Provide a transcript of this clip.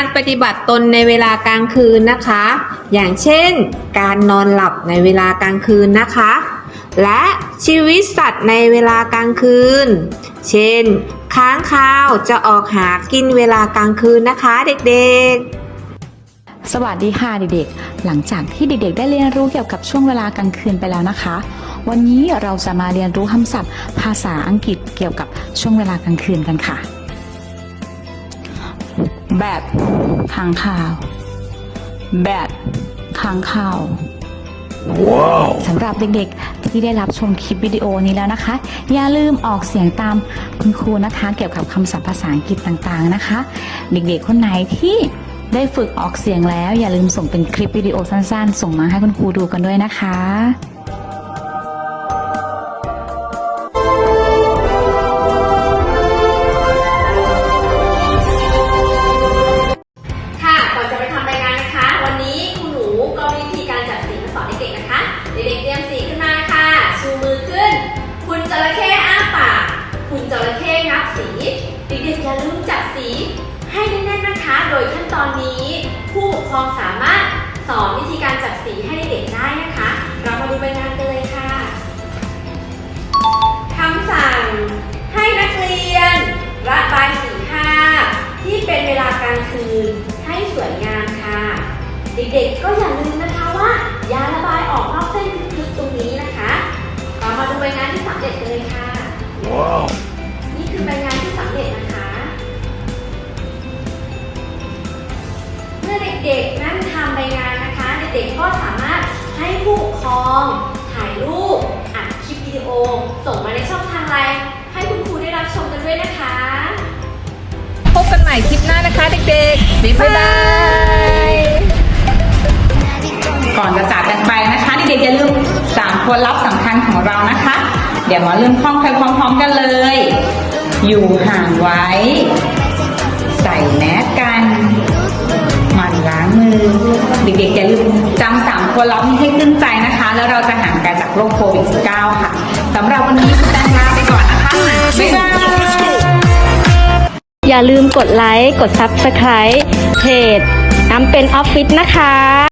การปฏิบัติตนในเวลากลางคืนนะคะ อย่างเช่น การนอนหลับในเวลากลางคืนนะคะ และชีวิตสัตว์ในเวลากลางคืน เช่น ค้างคาวจะออกหากินเวลากลางคืนนะคะเด็กๆสวัสดีค่ะเด็กๆ หลังจากที่เด็กๆ ได้เรียนรู้เกี่ยวกับช่วงเวลากลางคืนไปแล้วนะคะ วันนี้เราจะมาเรียนรู้คำศัพท์ภาษาอังกฤษเกี่ยวกับช่วงเวลากลางคืนกันค่ะ แบบค้างคาวแบบค้างคาวสำหรับเด็กๆที่ได้รับชมคลิปวิดีโอนี้แล้วนะคะ อย่าลืมออกเสียงตามคุณครูนะคะ เกี่ยวกับคำศัพท์ภาษาอังกฤษต่างๆนะคะ เด็กๆคนไหนที่ได้ฝึกออกเสียงแล้ว อย่าลืมส่งเป็นคลิปวิดีโอสั้นๆ ส่งมาให้คุณครูดูกันด้วยนะคะค่ะ สี เด็กๆอย่าลืมจัดสี ให้แน่นๆนะคะ โดยขั้นตอนนี้ ผู้ปกครองสามารถสอนวิธีการจัดสีให้เด็กๆได้นะคะ เรามาดูใบงานกันเลยค่ะคำสั่งให้นักเรียนระบายสีภาพที่เป็นเวลากลางคืนให้สวยงามค่ะ เด็กๆก็อย่าลืมนะคะว่าอย่าระบายออกนอกเส้นทึบๆตรงนี้ เด็กๆนั่งทำใบงานนะคะ เด็กๆก็สามารถให้ผู้ปกครองถ่ายรูปอัดคลิปวิดีโอ ส่งมาในช่องทางไลน์ให้คุณครูได้รับชมกันด้วยนะคะ พบกันใหม่คลิปหน้านะคะ เด็กๆบ๊ายบายก่อนจะจากกันไปนะคะเด็กๆอย่าลืมสามคนลับสำคัญของเรานะคะ เดี๋ยวมาเริ่มท่องไปพร้อมๆกันเลย อยู่ห่างไว้ เด็กๆอย่าลืมจำสามคนลับนี้ให้ขึ้นใจนะคะ แล้วเราจะห่างไกลจากโรคโควิด -19 ค่ะสำหรับวันนี้คุณแตงลาไปก่อนนะคะบ๊ายบายอย่าลืมกดไลค์ กด Subscribe เพจน้ำเป็นออฟฟิศนะคะ